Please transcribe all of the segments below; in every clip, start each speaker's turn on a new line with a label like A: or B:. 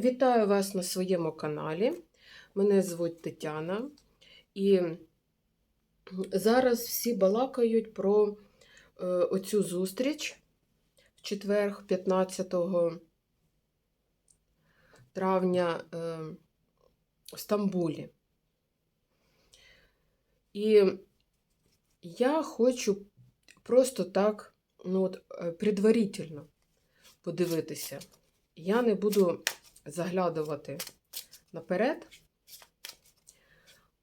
A: Вітаю вас на своєму каналі. Мене звуть Тетяна. І зараз всі балакають про е, оцю зустріч в четвер, 15 травня е, в Стамбулі. І я хочу просто так, ну от, е, предварительно подивитися. Я не буду заглядувати наперед,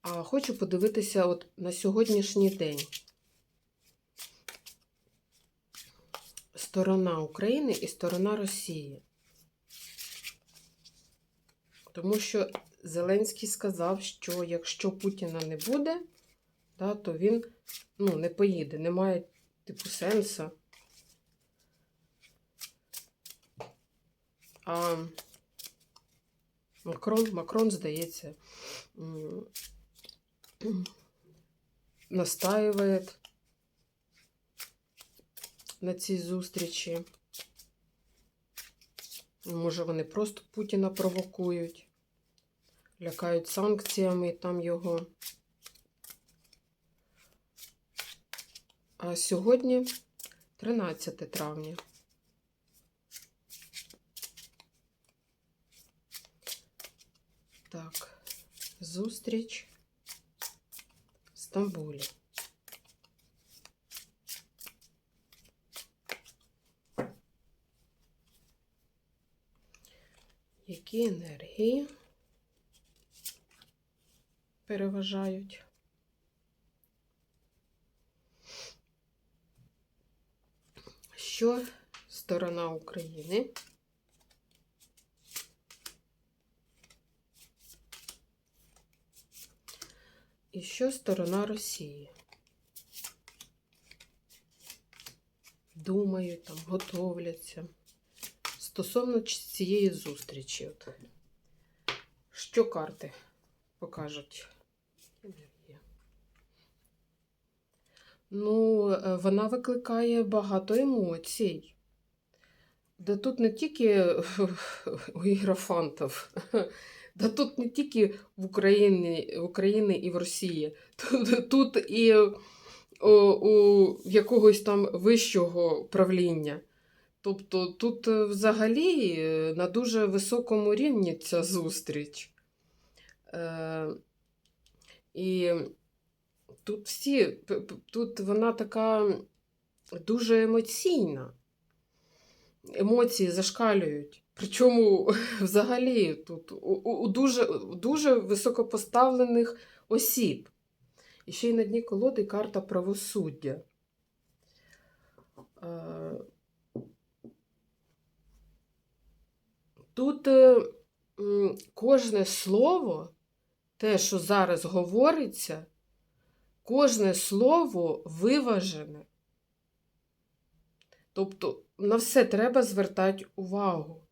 A: а хочу подивитися от на сьогоднішній день. Сторона України і сторона Росії. Тому що Зеленський сказав, що якщо Путіна не буде, да, то він ну, не поїде, немає типу сенсу. А Макрон, Макрон, здається, м, настаює на цій зустрічі. Може, вони просто Путіна провокують, лякають санкціями там його. А сьогодні 13 травня. Так, зустріч в Стамбулі. Які енергії переважають? Що сторона України? І що сторона Росії? Думають, там, готовляться. Стосовно цієї зустрічі. От. Що карти покажуть? Ну, е, вона викликає багато емоцій. Да тут не тільки у ігрофантів, да тут не тільки в Україні, в Україні і в Росії, тут, тут і у, у якогось там вищого правління. Тобто тут е, взагалі е, на дуже високому рівні ця зустріч. Е, і тут всі, тут вона така дуже емоційна. Емоції зашкалюють. Причому взагалі тут у, у, дуже, дуже високопоставлених осіб. І ще й на дні колоди карта правосуддя. Е, Тут е, кожне слово, те, що зараз говориться, кожне слово виважене. Тобто на все треба звертати увагу.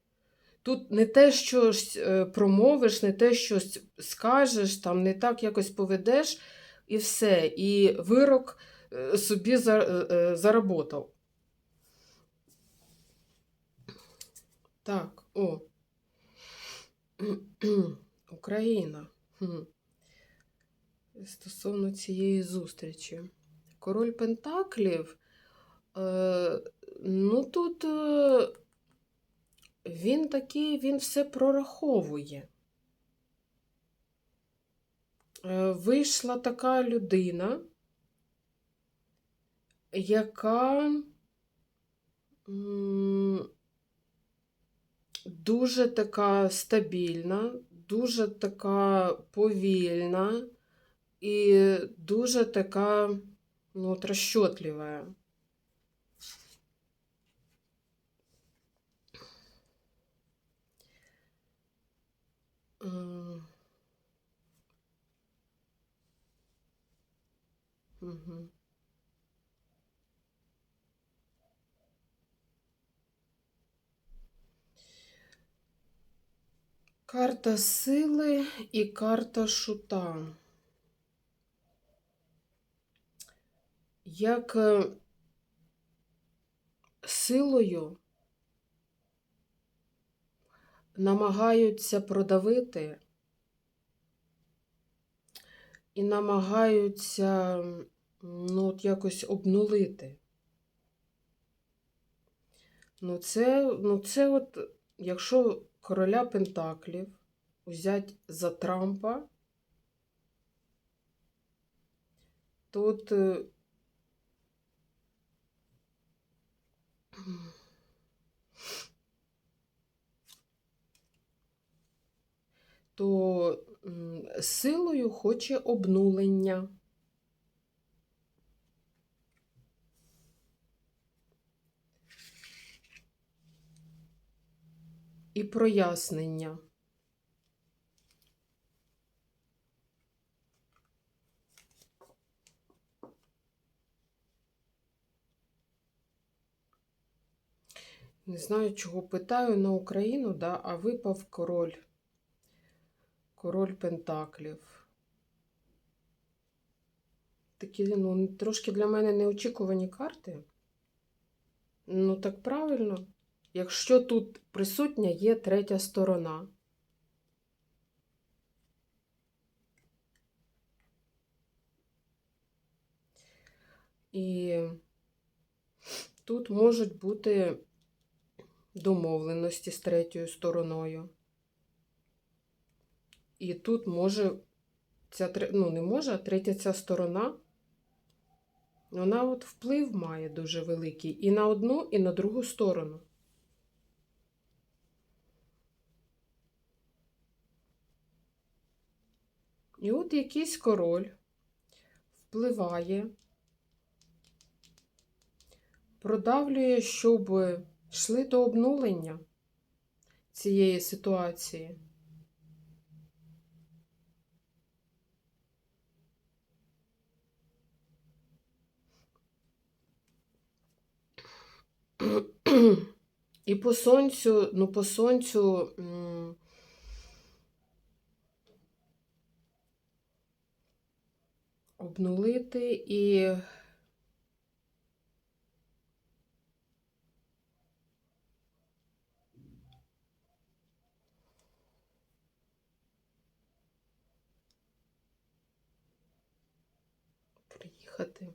A: Тут не те, що е, промовиш, не те, що скажеш, там не так якось поведеш, і все. І вирок е, собі е, заработав. Так, о. Україна. Стосовно цієї зустрічі. Король Пентаклів. Ну тут він такий, він все прораховує. Е, вийшла така людина, яка дуже така стабільна, дуже така повільна і дуже така ну, от Мгм. Карта сили і карта шута. Як е, силою намагаються продавити і намагаються ну, от якось обнулити. Ну, це, ну, це от, якщо короля Пентаклів взять за Трампа, то от е, то силою хоче обнулення. І прояснення. Не знаю, чого питаю на Україну, да, а випав король. Король Пентаклів. Такі, ну, трошки для мене неочікувані карти. Ну, так правильно. Якщо тут присутня є третя сторона. І тут можуть бути домовленості з третьою стороною. І тут може ця ну не може, а третя ця сторона, вона от вплив має дуже великий і на одну, і на другу сторону. І от якийсь король впливає, продавлює, щоб йшли до обнулення цієї ситуації. І по сонцю, ну, по сонцю. Обнулити і приїхати.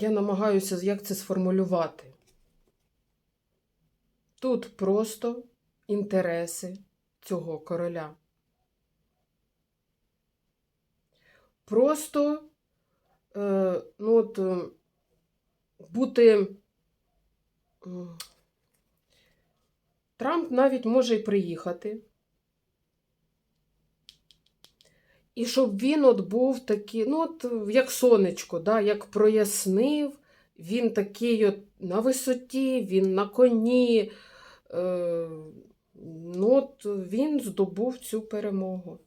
A: Я намагаюся, як це сформулювати. Тут просто інтереси цього короля. Просто е, ну, от, е, бути. Трамп навіть може й приїхати. І щоб він от був такий, ну от як сонечко, да, як прояснив, він такий от на висоті, він на коні. Е, ну от він здобув цю перемогу.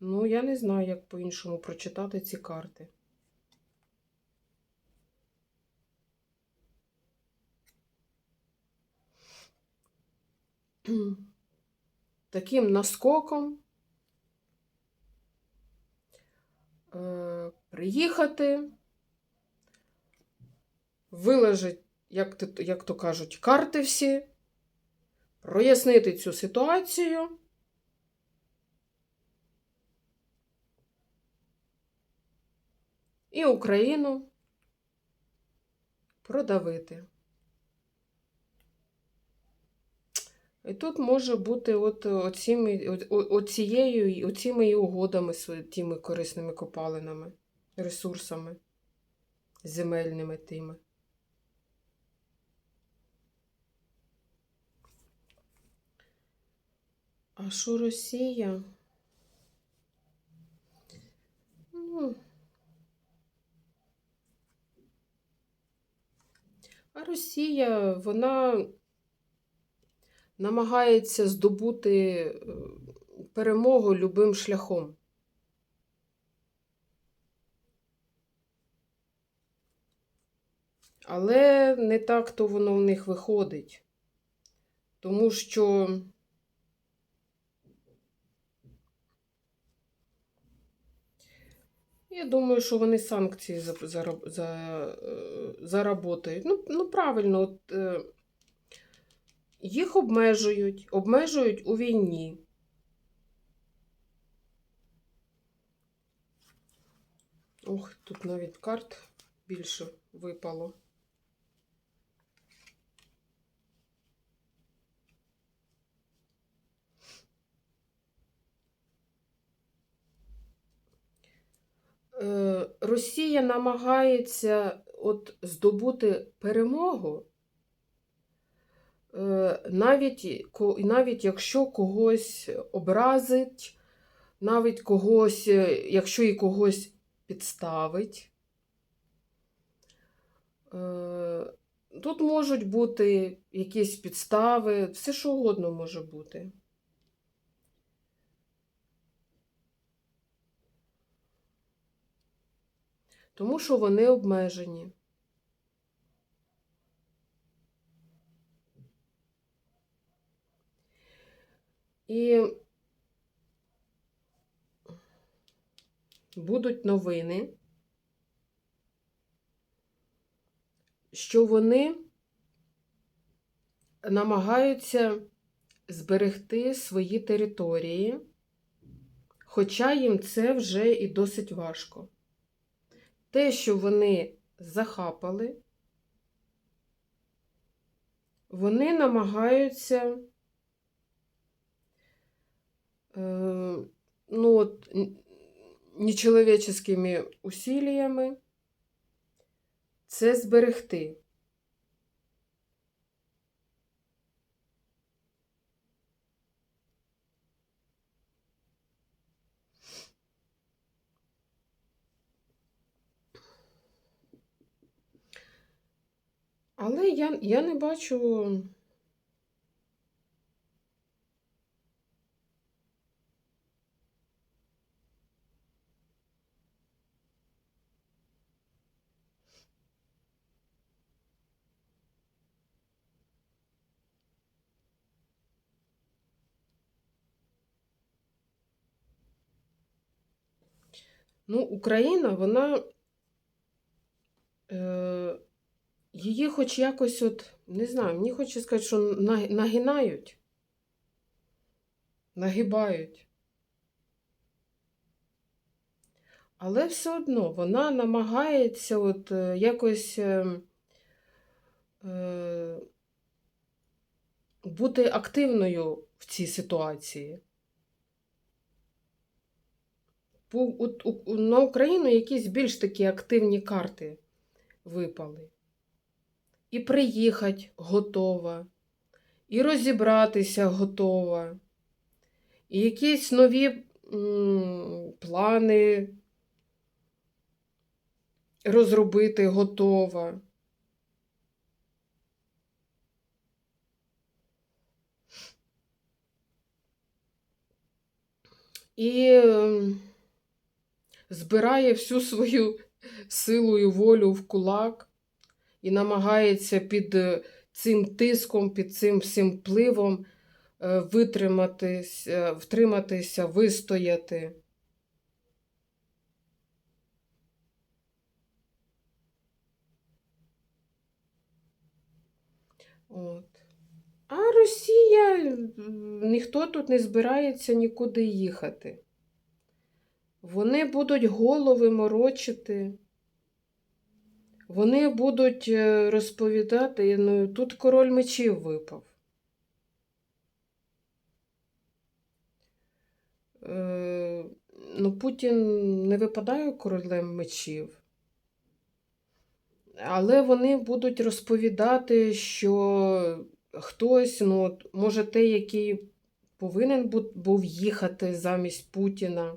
A: Ну, я не знаю, як по-іншому прочитати ці карти. Таким наскоком е, приїхати, виложить, як, як то кажуть, карти всі, прояснити цю ситуацію. І Україну продавити. І тут може бути от оціми, о- о- оцією, оціми і угодами з тими корисними копалинами, ресурсами, земельними тими. А що Росія? Ну, а Росія, вона намагається здобути е, перемогу любим шляхом. Але не так то воно в них виходить, тому що я думаю, що вони санкції заработають. Е, ну, ну правильно, от. Е, їх обмежують, обмежують у війні. Ох, тут навіть карт більше випало. Е, Росія намагається от здобути перемогу, навіть, навіть якщо когось образить, навіть когось, е, якщо і когось підставить. Е, Тут можуть бути якісь підстави, все що угодно може бути. Тому що вони обмежені. І будуть новини, що вони намагаються зберегти свої території, хоча їм це вже і досить важко. Те, що вони захапали, вони намагаються ну, от, н- нечеловеческими усилиями це зберегти. Але я, я не бачу. Ну, Україна, вона е, її хоч якось, от, не знаю, мені хочеться сказати, що нагинають, нагибають. Але все одно вона намагається от е, якось е, е, бути активною в цій ситуації. По, от, у- на Україну якісь більш такі активні карти випали. І приїхати готова, і розібратися готова, і якісь нові м, плани розробити готова. І ем, збирає всю свою силу і волю в кулак і намагається під е, цим тиском, під цим всім впливом е, витриматись, е, втриматися, вистояти. От. А Росія, ніхто тут не збирається нікуди їхати. Вони будуть голови морочити. Вони будуть е, розповідати, ну, тут король мечів випав. Е, ну, Путін не випадає королем мечів. Але вони будуть розповідати, що хтось, ну, може, той, який повинен був їхати замість Путіна,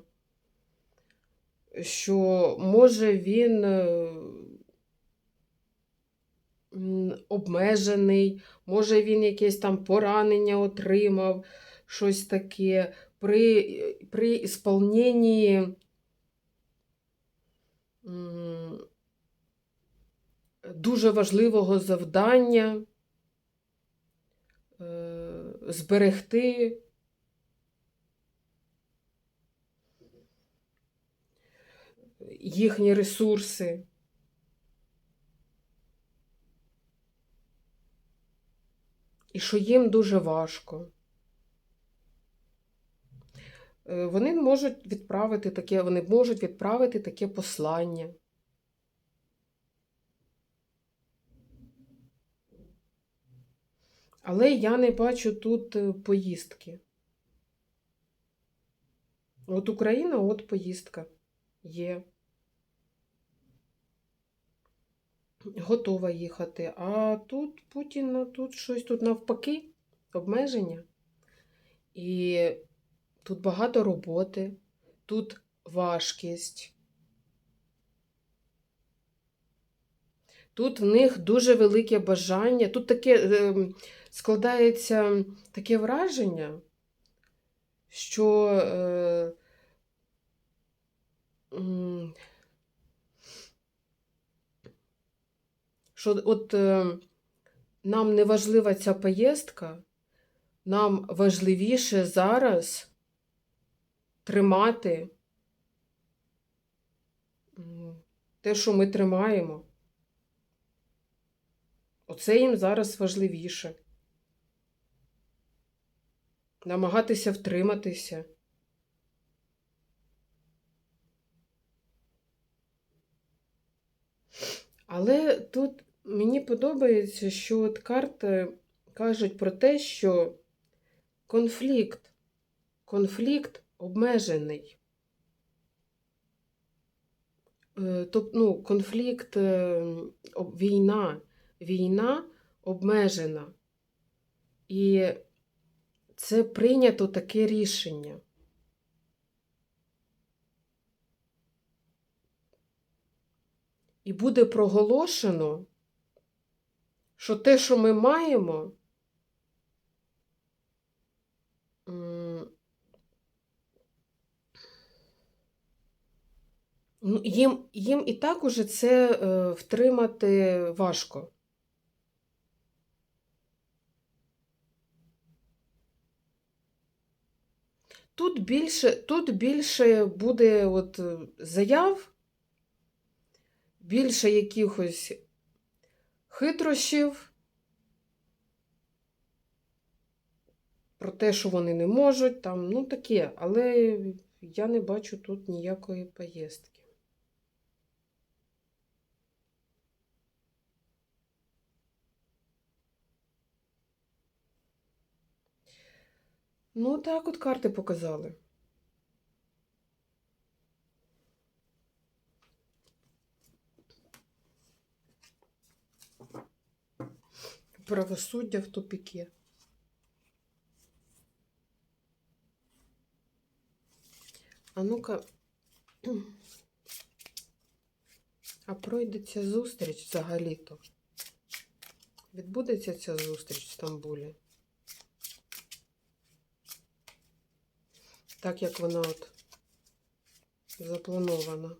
A: що може він е, обмежений, може він якесь там поранення отримав, щось таке. При, при ісполненні дуже важливого завдання е, зберегти їхні ресурси. І що їм дуже важко. Е, Вони можуть відправити таке, вони можуть відправити таке послання. Але я не бачу тут е, поїздки. От Україна, от поїздка є. Готова їхати. А тут Путін, ну, тут щось тут навпаки, обмеження. І тут багато роботи, тут важкість. Тут в них дуже велике бажання. Тут таке е, складається таке враження, що е, що от е, нам не важлива ця поїздка, нам важливіше зараз тримати те, що ми тримаємо. Оце їм зараз важливіше. Намагатися втриматися. Але тут мені подобається, що от карти кажуть про те, що конфлікт, конфлікт обмежений. Тобто, ну, конфлікт, е, війна, війна обмежена. І це прийнято таке рішення. І буде проголошено, що те, що ми маємо, ну, їм, їм і так уже це е, втримати важко. Тут більше, тут більше буде от е, заяв, більше якихось хитрощів про те, що вони не можуть, там, ну таке, але я не бачу тут ніякої поїздки. Ну, так от карти показали. Правосуддя в тупіки. А ну-ка, а пройдеться зустріч взагалі-то? Відбудеться ця зустріч в Стамбулі? Так як вона от запланована.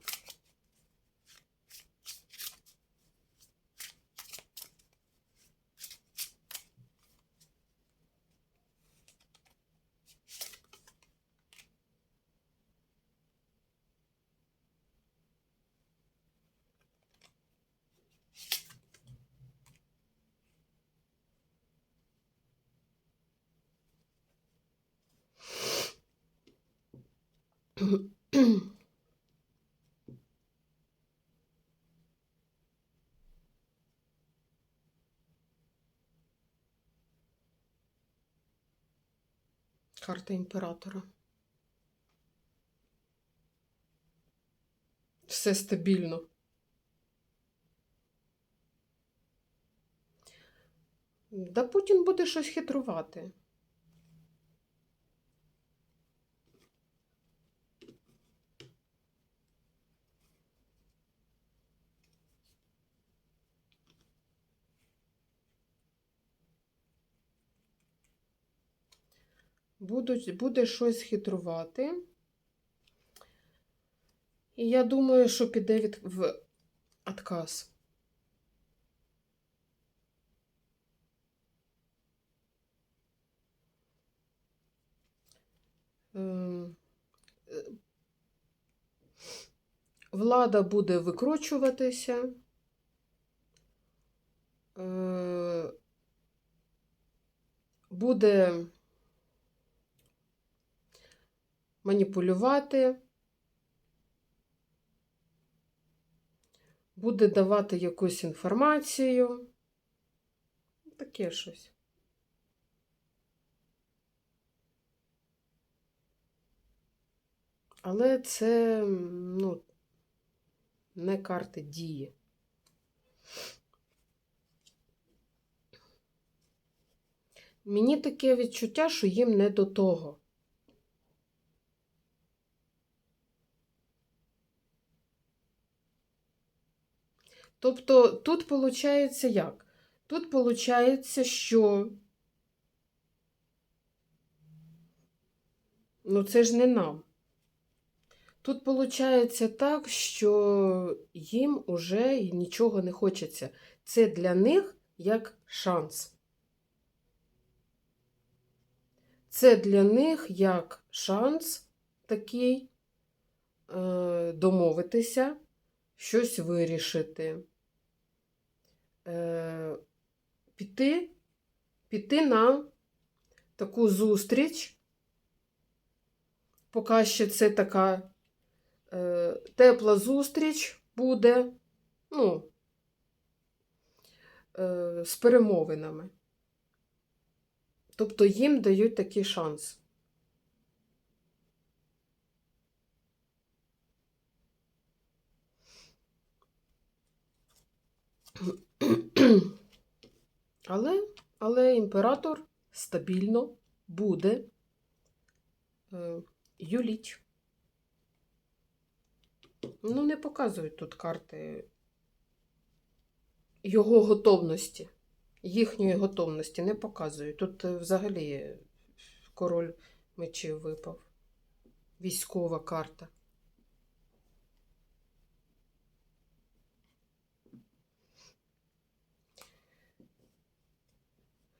A: Карта імператора. Все стабільно. Да Путін буде щось хитрувати. Будуть, буде щось хитрувати. І я думаю, що піде від, в отказ. Ем, е, влада буде викручуватися. Е, буде маніпулювати, буде давати якусь інформацію. Таке щось. Але це ну, не карти дії. Мені таке відчуття, що їм не до того. Тобто тут виходить як? Тут виходить, що ну це ж не нам. Тут виходить так, що їм уже нічого не хочеться. Це для них як шанс. Це для них як шанс такий е, домовитися, щось вирішити, е, піти, піти на таку зустріч, поки ще це така е, тепла зустріч буде, ну, е, з перемовинами. Тобто їм дають такий шанс. Але, але імператор стабільно буде е, юліть. Ну, не показують тут карти його готовності їхньої готовності не показують. Тут е, взагалі король мечів випав. Військова карта.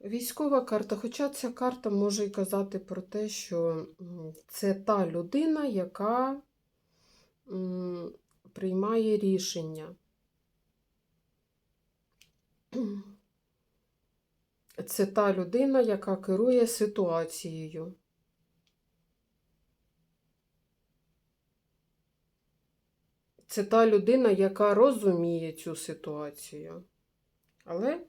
A: Військова карта, хоча ця карта може й казати про те, що це та людина, яка приймає рішення. Це та людина, яка керує ситуацією. Це та людина, яка розуміє цю ситуацію. Але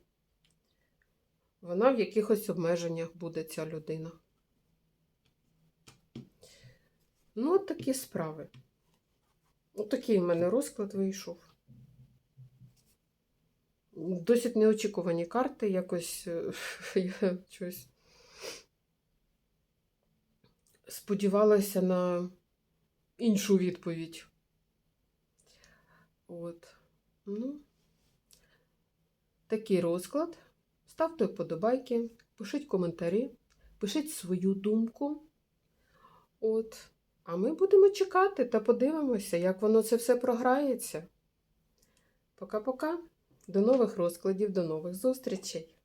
A: вона в якихось обмеженнях буде ця людина. Ну, от такі справи. От такий в мене розклад вийшов. Досить неочікувані карти, якось е, я щось сподівалася на іншу відповідь. От. Ну, такий розклад. Ставте вподобайки, пишіть коментарі, пишіть свою думку. От. А ми будемо чекати та подивимося, як воно це все програється. Пока-пока. До нових розкладів, до нових зустрічей!